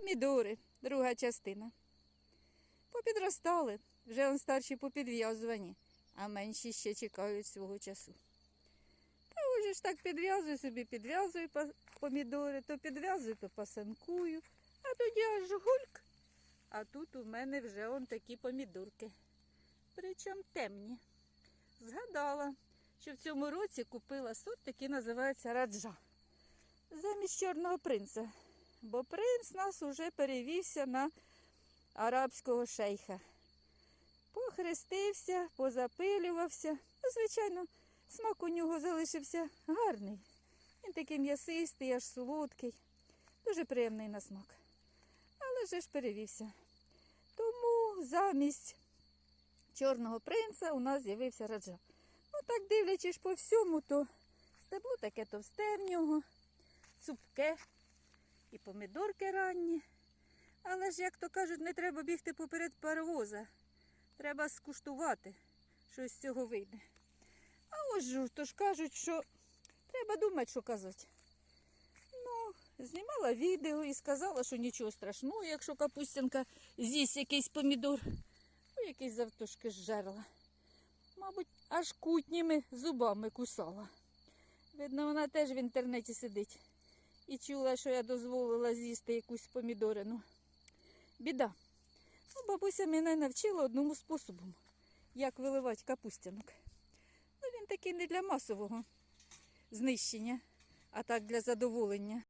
Помідори, друга частина. Попідростали, вже он старші попідв'язувані, а менші ще чекають свого часу. Та уже ж так підв'язую собі, підв'язую помідори, то підв'язую, то пасанкую, а тоді аж гульк. А тут у мене вже он такі помідорки. Причому темні. Згадала, що в цьому році купила сорт, який називається раджа. Замість чорного принца. Бо принц нас уже перевівся на арабського шейха. Похрестився, позапилювався. Ну, звичайно, смак у нього залишився гарний. Він такий м'ясистий, аж солодкий, дуже приємний на смак. Але же ж перевівся. Тому замість чорного принца у нас з'явився раджа. Ну так дивлячись по всьому, то стебло таке товсте в нього, цупке і помідорки ранні. Але ж, як то кажуть, не треба бігти поперед паровоза. Треба скуштувати, що з цього вийде. А ось ж, то ж кажуть, що треба думати, що казати. Ну, знімала відео і сказала, що нічого страшного, якщо капустянка з'їсть якийсь помідор, ну, якийсь завтошки зжерла. Мабуть, аж кутніми зубами кусала. Видно, вона теж в інтернеті сидить і чула, що я дозволила з'їсти якусь помідорину. Біда. Ну, бабуся мене навчила одному способу, як виливати капустянок. Ну, він такий не для масового знищення, а так для задоволення.